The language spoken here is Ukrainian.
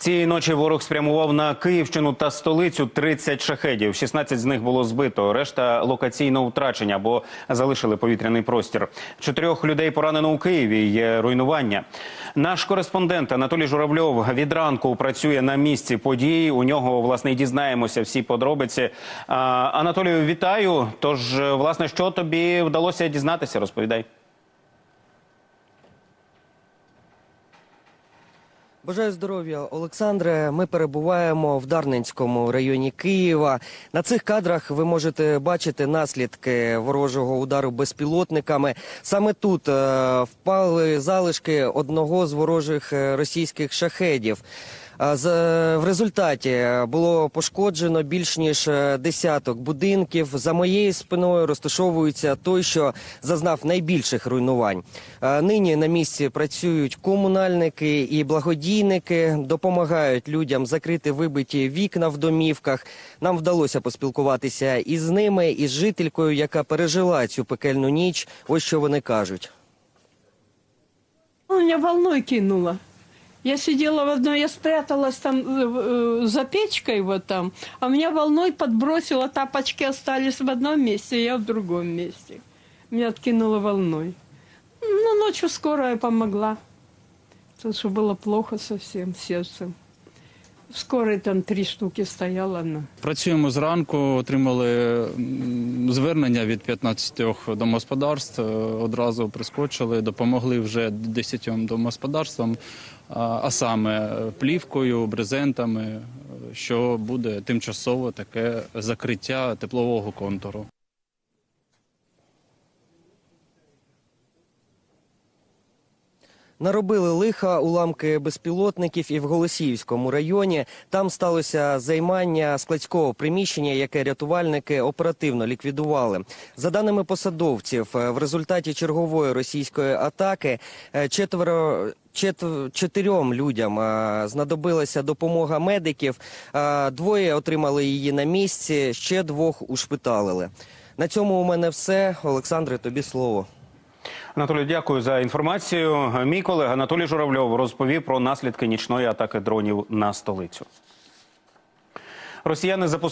Цієї ночі ворог спрямував на Київщину та столицю 30 шахедів. 16 з них було збито. Решта локаційно втрачені або залишили повітряний простір. Чотирьох людей поранено у Києві. Є руйнування. Наш кореспондент Анатолій Журавльов від ранку працює на місці події. У нього власне дізнаємося всі подробиці. Анатолію, вітаю. Тож, власне, що тобі вдалося дізнатися? Розповідай. Бажаю здоров'я, Олександре. Ми перебуваємо в Дарненському районі Києва. На цих кадрах ви можете бачити наслідки ворожого удару безпілотниками. Саме тут е, впали залишки одного з ворожих е, російських шахедів. Е, В результаті було пошкоджено більш ніж е, десяток будинків. За моєю спиною розташовується той, що зазнав найбільших руйнувань. Е, Нині на місці працюють комунальники і благодійники, допомагають людям закрити вибиті вікна в домівках. Нам вдалося поспілкуватися із ними, із жителькою, яка пережила цю пекельну ніч. Ось що вони кажуть. Меня волной кинуло. Я сидела в одной, я спряталась там э, э, за печкой вот там, а меня волной подбросило, тапочки остались в одном месте, я в другом месте. Меня откинуло волной. Ну, ночью скорая помогла. Потому что было плохо совсем сердцем. В скорой там три штуки стояла она. Працюємо зранку, отримали звернення від 15 домогосподарств. е, Одразу прискочили, допомогли вже 10 домогосподарствам, а саме плівкою, брезентами, е, що буде тимчасово таке закриття теплового контуру. Наробили лиха уламки безпілотників і в Голосіївському районі. Там сталося займання складського приміщення, яке рятувальники оперативно ліквідували. За даними посадовців, е, в результаті чергової російської атаки е, четверо. Чотирьом людям е, знадобилася допомога медиків. Двоє отримали її на місці, ще двох ушпиталили. На цьому у мене все. Олександре, тобі слово. Анатолій, дякую за інформацію. Мій колега Анатолій Журавльов розповів про наслідки нічної атаки дронів на столицю. Росіяни запустили